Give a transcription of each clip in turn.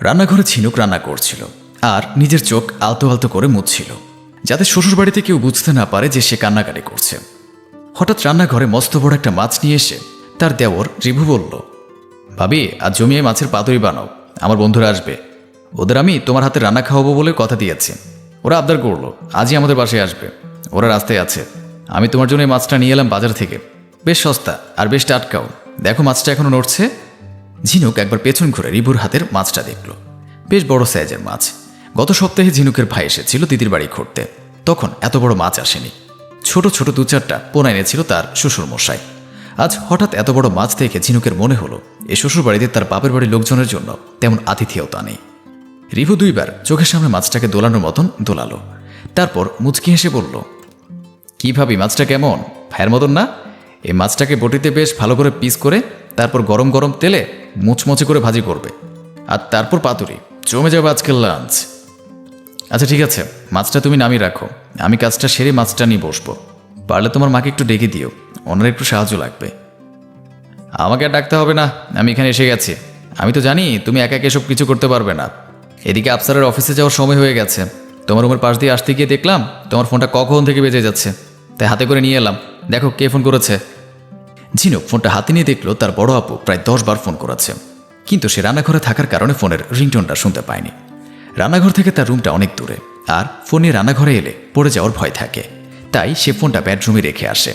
রান্নাঘরে ঝিনুক রান্না করছিল আর নিজের চোখ আলতো আলতো করে মুছছিল, যাতে শ্বশুরবাড়িতে কেউ বুঝতে না পারে যে সে কান্নাকাটি করছে। হঠাৎ রান্নাঘরে মস্ত বড় একটা মাছ নিয়ে এসে তার দেওর রিভু বলল, ভাবি, আজ জমিয়ে মাছের পাতুরি বানাও, আমার বন্ধুরা আসবে। ওদের আমি তোমার হাতে রান্না খাওয়াবো বলে কথা দিয়েছি। ওরা আবদার করল, আজই আমাদের বাসায় আসবে। ওরা রাস্তায় আছে। আমি তোমার জন্য এই মাছটা নিয়ে এলাম বাজার থেকে। বেশ সস্তা আর বেশ টাটকাও। দেখো মাছটা এখনও নড়ছে? ঝিনুক একবার পেছন ঘুরে রিভুর হাতের মাছটা দেখল। বেশ বড় সাইজের মাছ। গত সপ্তাহে ঝিনুকের ভাই এসেছিল দিদির বাড়ি ঘুরতে। তখন এত বড় মাছ আসেনি। ছোট ছোট দু চারটা পোনা এনেছিল তার শ্বশুর মশাই। আজ হঠাৎ এত বড় মাছ দেখে ঝিনুকের মনে হলো, এ শ্বশুর বাড়িতে তার বাপের বাড়ির লোকজনের জন্য তেমন আতিথেয়তা নেই। রিভু দুইবার চোখের সামনে মাছটাকে দোলানোর মতন দোলালো। তারপর মুচকি হেসে বলল, কি ভাবি, মাছটা কেমন? ভাইয়ের মতন না? এই মাছটাকে বটিতে বেশ ভালো করে পিস করে, তারপর গরম গরম তেলে মুচমচে করে ভাজি করবে। আর তারপর পাতুরি। জমে যাবে আজকের লাঞ্চ আচ্ছা ঠিক আছে। মাছটা তুমি নামিয়ে রাখো। আমি কাজটা সেরে মাছটা নিয়ে বসবো। পারলে তোমার মাকে একটু ডেকে দিও। ওনার একটু সাহায্য লাগবে। আমাকে আর ডাকতে হবে না। আমি এখানে এসে গেছি। আমি তো জানি তুমি একা একা এসব কিছু করতে পারবে না। এদিকে আফসারের অফিসে যাওয়ার সময় হয়ে গেছে। তোমার রুমের পাশ দিয়ে আসতে গিয়ে দেখলাম তোমার ফোনটা কখন থেকে বেজে যাচ্ছে। তাই হাতে করে নিয়ে এলাম। দেখো কে ফোন করেছে। ঝিনুক ফোনটা হাতে নিয়ে দেখল তার বড় আপু প্রায় দশ বার ফোন করেছে। কিন্তু সে রান্নাঘরে থাকার কারণে ফোনের রিংটোনটা শুনতে পায়নি। রান্নাঘর থেকে তার রুমটা অনেক দূরে আর ফোনে রান্নাঘরে এলে পড়ে যাওয়ার ভয় থাকে। তাই সে ফোনটা বেডরুমে রেখে আসে।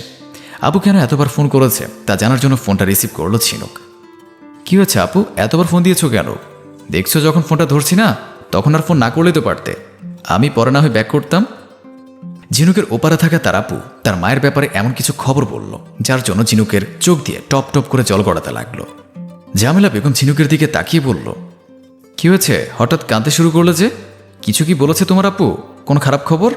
আবু কেন এতবার ফোন করেছে তা জানার জন্য ফোনটা রিসিভ করল ঝিনুক। কি হয়েছে আপু? এতবার ফোন দিয়েছ কেন? দেখছ যখন ফোনটা ধরছি না, তখন আর ফোন না করলেই তো পারতে। আমি পরে না হয়ে ব্যাক করতাম ঝিনুকের ওপারে থাকা তার আপু তার মায়ের ব্যাপারে এমন কিছু খবর বলল, যার জন্য ঝিনুকের চোখ দিয়ে টপ টপ করে জল গড়াতে লাগল। জামেলা বেগম ঝিনুকের দিকে তাকিয়ে বলল, কি হয়েছে? হঠাৎ কাঁদতে শুরু করল যে? কিছু কি বলেছে তোমার আপু? কোনো খারাপ খবর?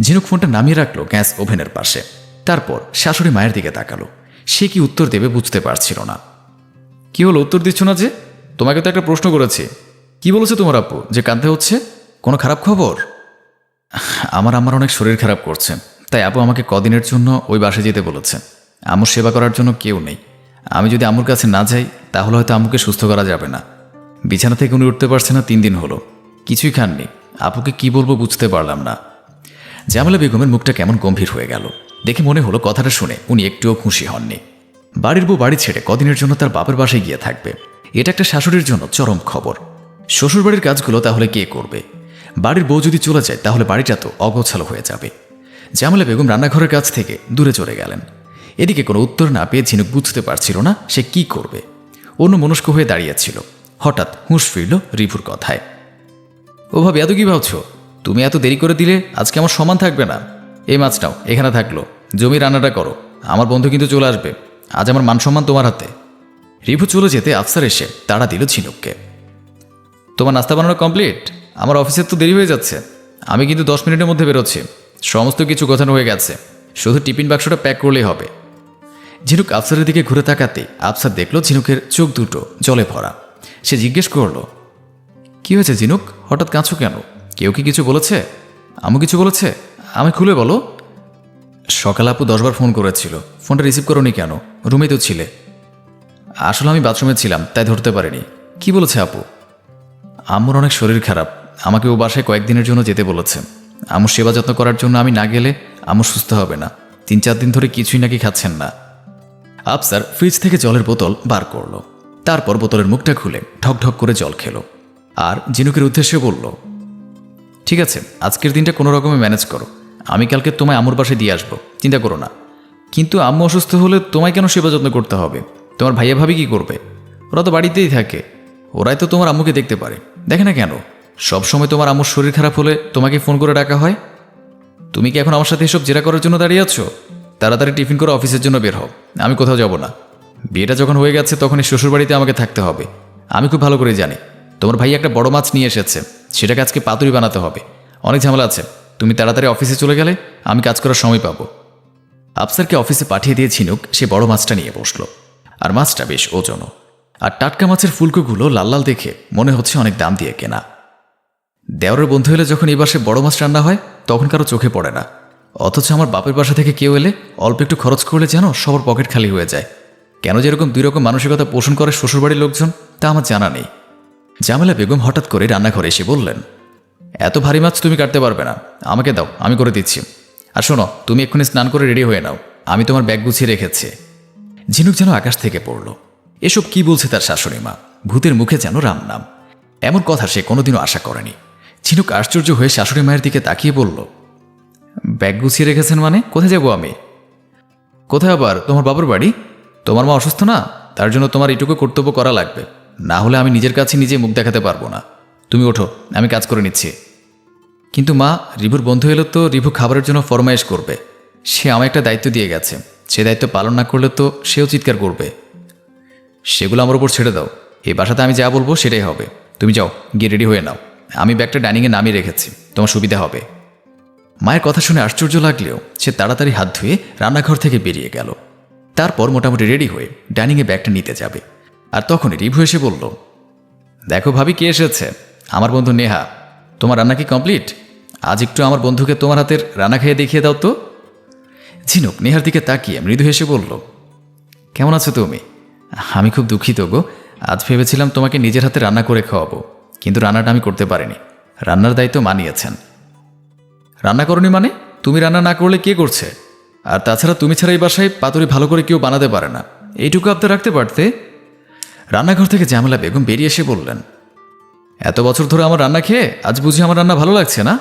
ঝিনুক ফোনটা নামিয়ে রাখল গ্যাস ওভেনের পাশে। তারপর শাশুড়ি মায়ের দিকে তাকালো। সে কি উত্তর দেবে বুঝতে পারছিল না। কি হলো? উত্তর দিচ্ছ না যে? তোমাকে তো একটা প্রশ্ন করেছি। কি বলেছে তোমার আপু? যে কাঁদতে হচ্ছে? কোনো খারাপ খবর? আমার আমার অনেক শরীর খারাপ করছে। তাই আপু আমাকে কদিনের জন্য ওই বাসে যেতে বলেছে। আমুর সেবা করার জন্য কেউ নেই। আমি যদি আমুর কাছে না যাই, তাহলে হয়তো আমুকে সুস্থ করা যাবে না। বিছানা থেকে উনি উঠতে পারছে না, তিন দিন হলো। কিছুই খাননি। আপুকে কি বলব বুঝতে পারলাম না। জামালা বেগমের মুখটা কেমন গম্ভীর হয়ে গেল। দেখে মনে হলো কথাটা শুনে উনি একটুও খুশি হননি। বাড়ির বউ বাড়ি ছেড়ে কদিনের জন্য তার বাপের বাসায় গিয়ে থাকবে। এটা একটা শাশুড়ির জন্য চরম খবর। শ্বশুরবাড়ির কাজগুলো তাহলে কে করবে? বাড়ির বউ যদি চলে যায়, তাহলে বাড়িটা তো অগোছালো হয়ে যাবে। জামালা বেগম রান্নাঘরের কাছ থেকে দূরে চলে গেলেন। এদিকে কোনো উত্তর না পেয়ে ঝিনুক বুঝতে পারছিল না সে কি করবে। অন্য মনস্ক হয়ে দাঁড়িয়েছিল। হঠাৎ হুঁশ ফিরল রিভুর কথায়। ও ভাবি, এত কি ভাবছ? তুমি এত দেরি করে দিলে, আজকে আমার সমান থাকবে না। এই মাছটাও এখানে থাকল। জমি রান্নাটা করো। আমার বন্ধু কিন্তু চলে আসবে। আজ আমার মান সম্মান তোমার হাতে। রিভু চলে যেতে আফসার এসে তাড়া দিল ঝিনুককে। তোমার নাস্তা বানানো কমপ্লিট? আমার অফিসের তো দেরি হয়ে যাচ্ছে। আমি কিন্তু দশ মিনিটের মধ্যে বেরোচ্ছি। সমস্ত কিছু গোছানো হয়ে গেছে। শুধু টিফিন বাক্সটা প্যাক করলেই হবে। ঝিনুক আফসারের দিকে ঘুরে তাকাতে আফসার দেখল ঝিনুকের চোখ দুটো জলে ভরা। সে জিজ্ঞেস করল, কি হয়েছে ঝিনুক? হঠাৎ কাঁদছো কেন? কেউ কি কিছু বলেছে? আমু কিছু বলেছে? আমি খুলে বলো। সকাল আপু দশবার ফোন করেছিল। ফোনটা রিসিভ করোনি কেন? রুমে তো ছিলে। আসলে আমি বাথরুমে ছিলাম, তাই ধরতে পারিনি। কি বলেছে আপু? আম্মুর অনেক শরীর খারাপ। আমাকে ও বাসায় কয়েকদিনের জন্য যেতে বলেছে। আম্মুর সেবা যত্ন করার জন্য আমি না গেলে আম্মু সুস্থ হবে না। তিন চার দিন ধরে কিছুই নাকি খাচ্ছেন না। আফসার ফ্রিজ থেকে জলের বোতল বার করল। তারপর বোতলের মুখটা খুলে ঢক ঢক করে জল খেলো। আর জিনুকের উদ্দেশ্যে বলল, ঠিক আছে, আজকের দিনটা কোনো রকমে ম্যানেজ করো। আমি কালকে তোমায় আমুর বাসায় দিয়ে আসব। চিন্তা করো না। কিন্তু আম্মু অসুস্থ হলে তোমায় কেন সেবা যত্ন করতে হবে? তোমার ভাইয়া ভাবি কি করবে? ওরা তো বাড়িতেই থাকে। ওরাই তো তোমার আম্মুকে দেখতে পারে। দেখে না কেন? সব সময় তোমার আম্মুর শরীর খারাপ হলে তোমাকে ফোন করে ডাকা হয়? তুমি কি এখন আমার সাথে এসব জেরা করার জন্য দাঁড়িয়ে আছো? তাড়াতাড়ি টিফিন করে অফিসের জন্য বের হও। আমি কোথাও যাব না। বিয়েটা যখন হয়ে গেছে তখন এই শ্বশুরবাড়িতে আমাকে থাকতে হবে। আমি খুব ভালো করে জানি। তোমার ভাই একটা বড় মাছ নিয়ে এসেছে। সেটাকে আজকে পাতুরি বানাতে হবে। অনেক ঝামেলা আছে। তুমি তাড়াতাড়ি অফিসে চলে গেলে আমি কাজ করার সময় পাবো। আফসারকে অফিসে পাঠিয়ে দিয়ে ঝিনুক সে বড় মাছটা নিয়ে বসল। আর মাছটা বেশ ওজনও। আর টাটকা মাছের ফুলকোগুলো লাল লাল দেখে মনে হচ্ছে অনেক দাম দিয়ে কেনা। দেওরের বন্ধু হলে যখন এই বাসে বড় মাছ রান্না হয়, তখন কারও চোখে পড়ে না। অথচ আমার বাপের বাসা থেকে কেউ এলে অল্প একটু খরচ করলে যেন সবার পকেট খালি হয়ে যায়। কেন যেরকম দুই রকম মানসিকতা পোষণ করে শ্বশুরবাড়ির লোকজন, তা আমার জানা নেই। জামেলা বেগম হঠাৎ করে রান্নাঘরে এসে বললেন, এত ভারী মাছ তুমি কাটতে পারবে না। আমাকে দাও, আমি করে দিচ্ছি। আর শোনো, তুমি এক্ষুনি স্নান করে রেডি হয়ে নাও। আমি তোমার ব্যাগ গুছিয়ে রেখেছি। ঝিনুক যেন আকাশ থেকে পড়ল। এসব কি বলছে তার শাশুড়ি মা? ভূতের মুখে যেন রাম নাম এমন কথা সে কোনোদিনও আশা করেনি। ঝিনুক আশ্চর্য হয়ে শাশুড়ি মায়ের দিকে তাকিয়ে বলল, ব্যাগ গুছিয়ে রেখেছেন মানে? কোথায় যাব আমি? কোথায় আবার? তোমার বাবার বাড়ি? তোমার মা অসুস্থ না? তার জন্য তোমার এটুকু কর্তব্য করা লাগবে। না হলে আমি নিজের কাছে নিজে মুখ দেখাতে পারব না। তুমি ওঠো, আমি কাজ করে নিচ্ছি। কিন্তু মা, রিভুর বন্ধু এলো তো রিভু খাবারের জন্য ফরমায়েশ করবে। সে আমায় একটা দায়িত্ব দিয়ে গেছে। সে দায়িত্ব পালন না করলে তো সেও চিৎকার করবে। সেগুলো আমার উপর ছেড়ে দাও। এই বাসাতে আমি যা বলব সেটাই হবে। তুমি যাও, গিয়ে রেডি হয়ে নাও। আমি ব্যাগটা ডাইনিংয়ে নামিয়ে রেখেছি। তোমার সুবিধা হবে। মায়ের কথা শুনে আশ্চর্য লাগলেও সে তাড়াতাড়ি হাত ধুয়ে রান্নাঘর থেকে বেরিয়ে গেল। তারপর মোটামুটি রেডি হয়ে ডাইনিংয়ে ব্যাগটা নিতে যাবে। আর তখনই রিভু এসে বলল, দেখো ভাবি কে এসেছে। আমার বন্ধু নেহা, তোমার রান্না কি কমপ্লিট? আজ একটু আমার বন্ধুকে তোমার হাতের রান্না খেয়ে দেখিয়ে দাও তো। ঝিনুক নেহার দিকে তাকিয়ে মৃদু হেসে বলল, কেমন আছো তুমি? আমি খুব দুঃখিত গো। আজ ভেবেছিলাম তোমাকে নিজের হাতে রান্না করে খাওয়াবো। কিন্তু রান্নাটা আমি করতে পারিনি। রান্নার দায়িত্ব মানিয়েছেন। রান্না করনি মানে? তুমি রান্না না করলে কে করছে? আর তাছাড়া তুমি ছাড়া এই বাসায় পাতুরি ভালো করে কেউ বানাতে পারে না। এইটুকু আপনি রাখতে পারতে? রান্নাঘর থেকে জামেলা বেগম বেরিয়ে এসে বললেন, এত বছর ধরে আমার রান্না খেয়ে আজ বুঝি আমার রান্না ভালো লাগছে না?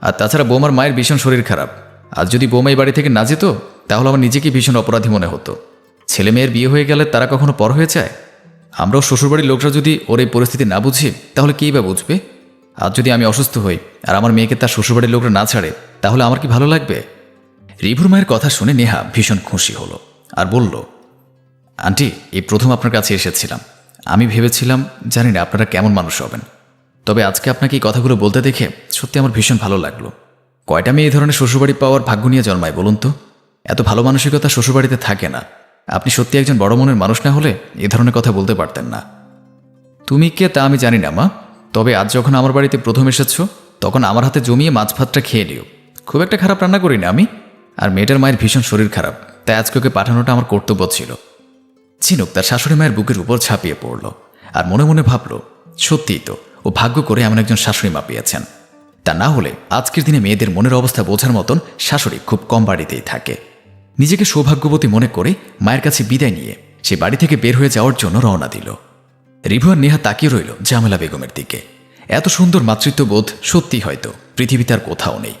আর তাছাড়া বৌমার মায়ের ভীষণ শরীর খারাপ। আজ যদি বৌমা এই বাড়ি থেকে না যেত, তাহলে আমার নিজেকে ভীষণ অপরাধী মনে হতো। ছেলে মেয়ের বিয়ে হয়ে গেলে তারা কখনো পর হয়ে যায়? আমরাও শ্বশুরবাড়ির লোকরা যদি ওর এই পরিস্থিতি না বুঝি, তাহলে কেই বা বুঝবে? আজ যদি আমি অসুস্থ হই আর আমার মেয়েকে তার শ্বশুরবাড়ির লোকরা না ছাড়ে, তাহলে আমার কি ভালো লাগবে? রিভুর মায়ের কথা শুনে নেহা ভীষণ খুশি হলো আর বলল, আন্টি, এই প্রথম আপনার কাছে এসেছিলাম। আমি ভেবেছিলাম, জানি না আপনারা কেমন মানুষ হবেন। তবে আজকে আপনাকে এই কথাগুলো বলতে দেখে সত্যি আমার ভীষণ ভালো লাগল। কয়টা মেয়ে এই ধরনের শ্বশুরবাড়ি পাওয়ার ভাগ্য নিয়ে জন্মায় বলুন তো? এত ভালো মানসিকতা শ্বশুরবাড়িতে থাকে না। আপনি সত্যি একজন বড় মনের মানুষ না হলে এ ধরনের কথা বলতে পারতেন না। তুমি কে তা আমি জানি না, মা। তবে আজ যখন আমার বাড়িতে প্রথম এসেছ, তখন আমার হাতে জমিয়ে মাছ ভাতটা খেয়ে নিও। খুব একটা খারাপ রান্না করি না আমি। আর মেয়েটার মায়ের ভীষণ শরীর খারাপ, তাই আজকে ওকে পাঠানোটা আমার কর্তব্য ছিল। ঝিনুক তার শাশুড়ি মায়ের বুকের উপর ছাপিয়ে পড়ল আর মনে মনে ভাবল, সত্যিই তো, ও ভাগ্য করে এমন একজন শাশুড়ি মা পেয়েছেন। তা না হলে আজকের দিনে মেয়েদের মনের অবস্থা বোঝার মতন শাশুড়ি খুব কম বাড়িতেই থাকে। নিজেকে সৌভাগ্যবতী মনে করে মায়ের কাছে বিদায় নিয়ে সে বাড়ি থেকে বের হয়ে যাওয়ার জন্য রওনা দিল। রিভু আর নেহা তাকিয়ে রইল জামেলা বেগমের দিকে। এত সুন্দর মাতৃত্ববোধ সত্যি হয়তো, পৃথিবীতে আর কোথাও নেই।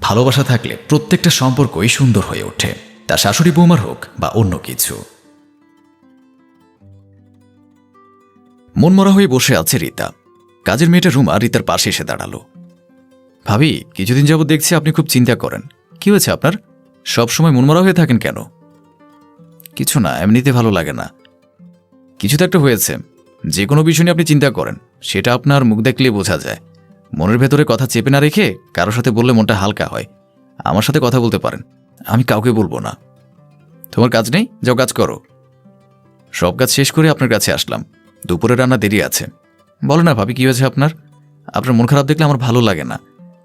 ভালোবাসা থাকলে প্রত্যেকটা সম্পর্কই সুন্দর হয়ে ওঠে, তা শাশুড়ি বৌমার হোক বা অন্য কিছু। মনমরা হয়ে বসে আছে রীতা। কাজের মেয়েটা রুমা রীতার পাশে এসে দাঁড়াল। ভাবি, কিছুদিন যাবত দেখছি আপনি খুব চিন্তা করেন। কি হয়েছে আপনার? সবসময় মনমরা হয়ে থাকেন কেন? কিছু না, এমনিতে ভালো লাগে না। কিছু তো একটা হয়েছে। যে কোনো বিষয় নিয়ে আপনি চিন্তা করেন, সেটা আপনার মুখ দেখলে বোঝা যায়। মনের ভেতরে কথা চেপে না রেখে কারোর সাথে বললে মনটা হালকা হয়। আমার সাথে কথা বলতে পারেন। আমি কাউকে বলব না। তোমার কাজ নেই? যাও কাজ করো। সব কাজ শেষ করে আপনার কাছে আসলাম। দুপুরে রান্না দেরি আছে। বলো না ভাবি, কি হয়েছে আপনার? আপনার মন খারাপ দেখলে আমার ভালো লাগে না।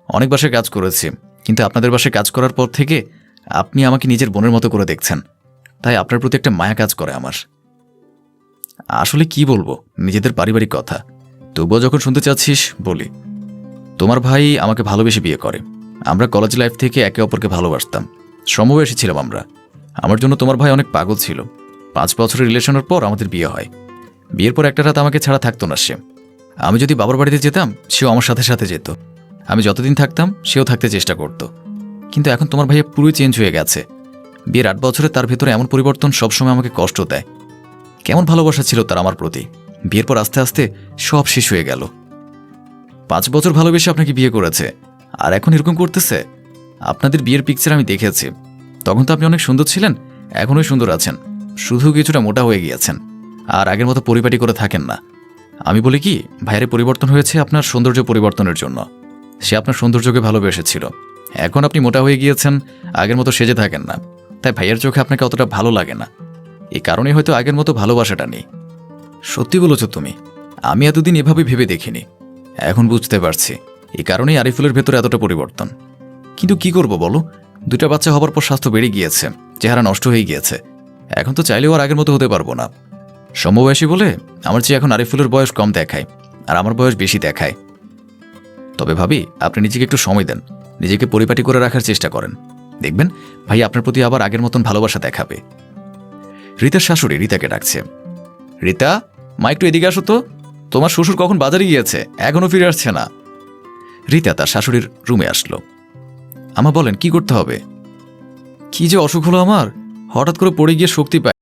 অনেক বাসায় কাজ করেছি, কিন্তু আপনাদের বাসায় কাজ করার পর থেকে আপনি আমাকে নিজের বোনের মতো করে দেখছেন। তাই আপনার প্রতি একটা মায়া কাজ করে আমার। আসলে কি বলব? নিজেদের পারিবারিক কথা। তবুও যখন শুনতে চাচ্ছিস, বলি। তোমার ভাই আমাকে ভালোবেসে বিয়ে করে। আমরা কলেজ লাইফ থেকে একে অপরকে ভালোবাসতাম। সমবয়সী ছিলাম আমরা। আমার জন্য তোমার ভাই অনেক পাগল ছিল। পাঁচ বছরের রিলেশনের পর আমাদের বিয়ে হয়। বিয়ের পর একটা রাত আমাকে ছাড়া থাকতো না সে। আমি যদি বাবার বাড়িতে যেতাম, সেও আমার সাথে সাথে যেত। আমি যতদিন থাকতাম, সেও থাকতে চেষ্টা করত। কিন্তু এখন তোমার ভাইয়া পুরোই চেঞ্জ হয়ে গেছে। বিয়ের আট বছরে তার ভেতরে এমন পরিবর্তন সবসময় আমাকে কষ্ট দেয়। কেমন ভালোবাসা ছিল তার আমার প্রতি। বিয়ের পর আস্তে আস্তে সব শেষ হয়ে গেল। পাঁচ বছর ভালোবেসে আপনাকে বিয়ে করেছে। আর এখন এরকম করতেছে? আপনাদের বিয়ের পিকচার আমি দেখেছি। তখন তো আপনি অনেক সুন্দর ছিলেন এখনোই সুন্দর আছেন। শুধু কিছুটা মোটা হয়ে গিয়েছেন। আর আগের মতো পরিপাটি করে থাকেন না। আমি বলি কি, ভাইয়ের পরিবর্তন হয়েছে আপনার সৌন্দর্য পরিবর্তনের জন্য। সে আপনার সৌন্দর্যকে ভালোবেসেছিল। এখন আপনি মোটা হয়ে গিয়েছেন, আগের মতো সেজে থাকেন না। তাই ভাইয়ের চোখে আপনাকে অতটা ভালো লাগে না। এই কারণে হয়তো আগের মতো ভালোবাসাটা নেই। সত্যি বলেছ তুমি, আমি এতদিন এভাবে ভেবে দেখিনি। এখন বুঝতে পারছি এই কারণেই আরিফুলের ভেতরে এতটা পরিবর্তন। কিন্তু কি করব বলো? দুটা বাচ্চা হবার পর স্বাস্থ্য বেড়ে গিয়েছে, চেহারা নষ্ট হয়ে গিয়েছে। এখন তো চাইলেও আর আগের মতো হতে পারব না। সমবয়সী বলে আমার চেয়ে এখন আরিফুলের বয়স কম দেখায়, আর আমার বয়স বেশি দেখায়। তবে ভাবি, আপনি নিজেকে একটু সময় দেন। নিজেকে পরিপাটি করে রাখার চেষ্টা করেন। দেখবেন, ভাই আপনার প্রতি আবার আগের মতন ভালোবাসা দেখাবে। রীতার শাশুড়ি রীতাকে ডাকছে। রীতা, মা একটু এদিকে আসো তো। তোমার শ্বশুর কখন বাজারে গিয়েছে? এখনও ফিরে আসছে না। রীতা তার শাশুড়ির রুমে আসলো। আমা বলেন, কি করতে হবে? কি যে অসুখ হলো আমার? হঠাৎ করে পড়ে গিয়ে শক্তি পাই